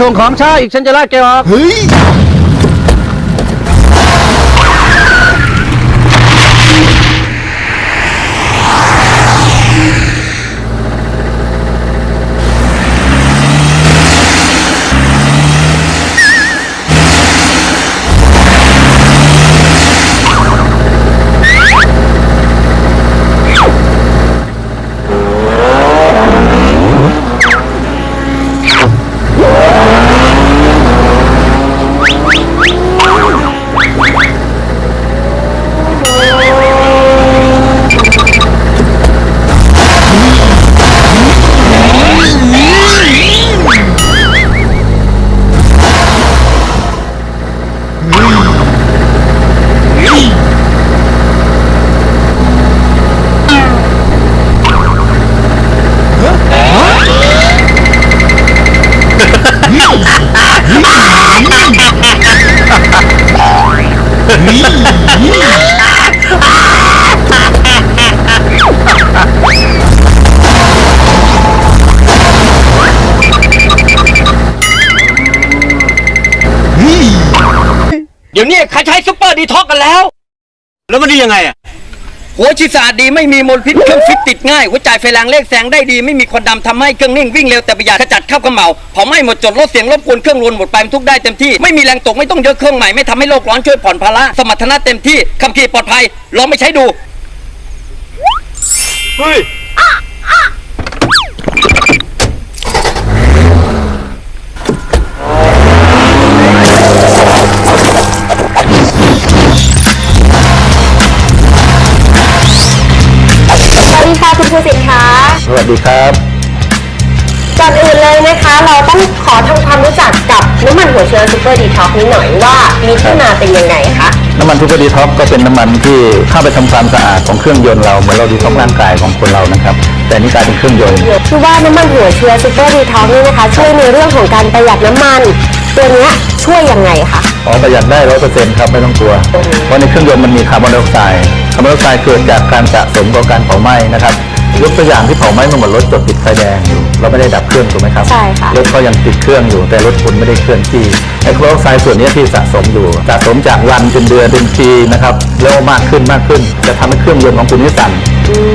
ส่งของช้าอีกฉันจะลากแกออก เฮ้ย เดี๋ยวนี้ใครใช้ซุปเปอร์ดีท็อกกันแล้ว แล้วมันดียังไงอะหัวชีสะอาดดีไม่มีมลพิษเครื่องฟิตติดง่ายหัวจ่ายไฟแรงเลขแสงได้ดีไม่มีควันดำทำให้เครื่องนิ่งวิ่งเร็วแต่ประหยัดขจัดข้าวกระเหมาเผาไหม้หมดจดลดเสียงรบกวนเครื่องรวนหมดไปบรรทุกได้เต็มที่ไม่มีแรงตกไม่ต้องยกเครื่องใหม่ไม่ทำให้โลกร้อนช่วยผ่อนภาระสมรรถนะเต็มที่ขับขี่ปลอดภัยลองไปใช้ดูเฮ้ย ค่ะคุณภูสิทธิ์คะสวัสดีครับ ก่อนอื่นเลยนะคะ เราต้องขอทำความรู้จักกับน้ำมันหัวเชื้อซูเปอร์ดีท็อกนี้หน่อยว่ามีที่มาเป็นยังไงคะ น้ำมันทูบดีท็อกก็เป็นน้ำมันที่เข้าไปทำความสะอาดของเครื่องยนต์เราเหมือนเราดีท็อกร่างกายของคนเรานะครับ แต่นี่กลายเป็นเครื่องยนต์คือว่าน้ำมันหัวเชื้อซูเปอร์ดีท็อกนี่นะคะช่วยในเรื่องของการประหยัดน้ำมัน ตัวเนี้ยช่วยยังไงคะอ๋อประหยัดได้ร้อยเปอร์เซ็นต์ครับไม่ต้องกลัว เพราะในเครื่องยนต์มันมีคาร์บอนไดออกไซด์ คาร์บอนไดออกไซด์เกิดจากการสะสมของการเผาไหม้นะครับยกตัวอย่างที่เผาไหม้มันเหมือนรถจอดติดไฟแดงอยู่เราไม่ได้ดับเครื่องถูกไหมครับใช่ค่ะ รถก็ยังติดเครื่องอยู่แต่รถคุณไม่ได้เคลื่อนที่ไอ้คาร์บอนไดออกไซด์ส่วนนี้ที่สะสมอยู่ สะสมจากวันเป็นเดือนเป็นปีนะครับแล้วมากขึ้นมากขึ้น จะทำให้เครื่องยนต์ของคุณนี่สั่น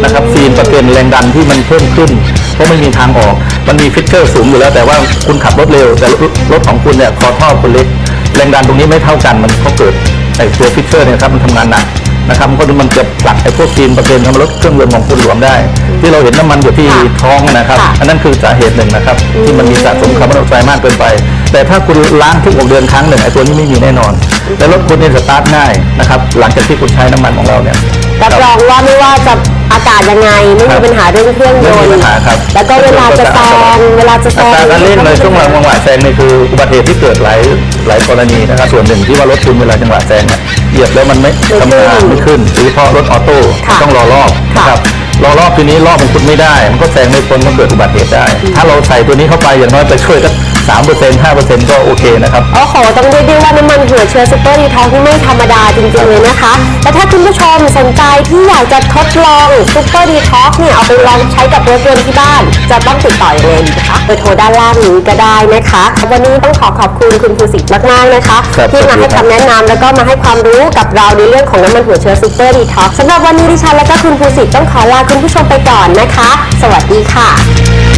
นะครับซีนประเก็นแรงดันที่มันเพิ่มขึ้น เพราะไม่มีทางออก มันมีฟิตเตอร์สูงอยู่แล้ว แต่ว่าคุณขับรถเร็ว แต่รถรถของคุณเนี่ยคอท่อคุณเล็ก แรงดันตรงนี้ไม่เท่ากันมันก็เกิดไอ้ตัวฟิตเตอร์เนี่ยครับมันทำงานหนัก นะครับเพราะมันจะผลักไอ้พวกซีนประเก็นทำให้รถเครื่องยนต์ของคุณหลวมได้ ที่เราเห็นน้ำมันอยู่ที่ค่ะท้องนะครับค่ะอันนั้นคือสาเหตุหนึ่งนะครับที่มันมีสะสมคาร์บอนไดออกไซด์มากเกินไป แต่ถ้าคุณล้างทุกหกเดือนครั้งหนึ่งไอ้ตัวนี้ไม่มีแน่นอนและรถคุณเนี่ยสตาร์ทง่ายนะครับหลังจากที่คุณใช้น้ำมันของเราเนี่ยรับรองว่าไม่ว่าจะ อากาศยังไง ไม่มีปัญหาเรื่องเครื่องยไม่นมีต์ปัญหาครับ แล้วก็เวลาจะแซงเวลาจะแซอังตราการเร่งเลยช่วงหลังจังหวะแซงนี่คืออุบัติเหตุที่เกิดหลายหลายกรณีนะครับ ส่วนหนึ่งที่ว่ารถคุณเวลาจังหวะแซงเนี่ยเหยียบแล้วมันไม่ทำงานไม่ขึ้นโดยเฉพาะรถออโต้ต้องรอรอบนะครับ รอรอบทีนี้รอบของคุณไม่ได้ มันก็แซงไม่พ้นก็เกิดอุบัติเหตุได้ ถ้าเราใส่ตัวนี้เข้าไปอย่างน้อยไปช่วยสักสามเปอร์เซ็นต์ห้าเปอร์เซ็นต์ก็โอเคนะครับ โอ้โห ต้องเรียกได้ว่าน้ำมันหัวเชื้อซูเปอร์ดีท็อกนี่ไม่ธรรมดาจริงๆเลยนะคะแต่ถ้าคุณผู้ชมสนใจที่อยากจะทดลองซูเปอร์ดีท็อกเนี่ยเอาไปลองใช้กับรถยนต์ที่บ้าน จะต้องติดต่ออย่างไรดีคะเบอร์โทรด้านล่างนี้ก็ได้นะคะ วันนี้ต้องขอขอบคุณคุณภูสิทธิ์มากๆนะคะ ครับ ที่มาให้ขอบคุณครับคำแนะนำแล้วก็มาให้ความรู้กับเราในเรื่องของน้ำมันหัวเชื้อซูเปอร์ดีท็อกสำหรับวันนี้ดิฉันและก็คุณภูสิทธิ์ต้องขอลาคุณผู้ชมไปก่อนนะคะ สวัสดีค่ะ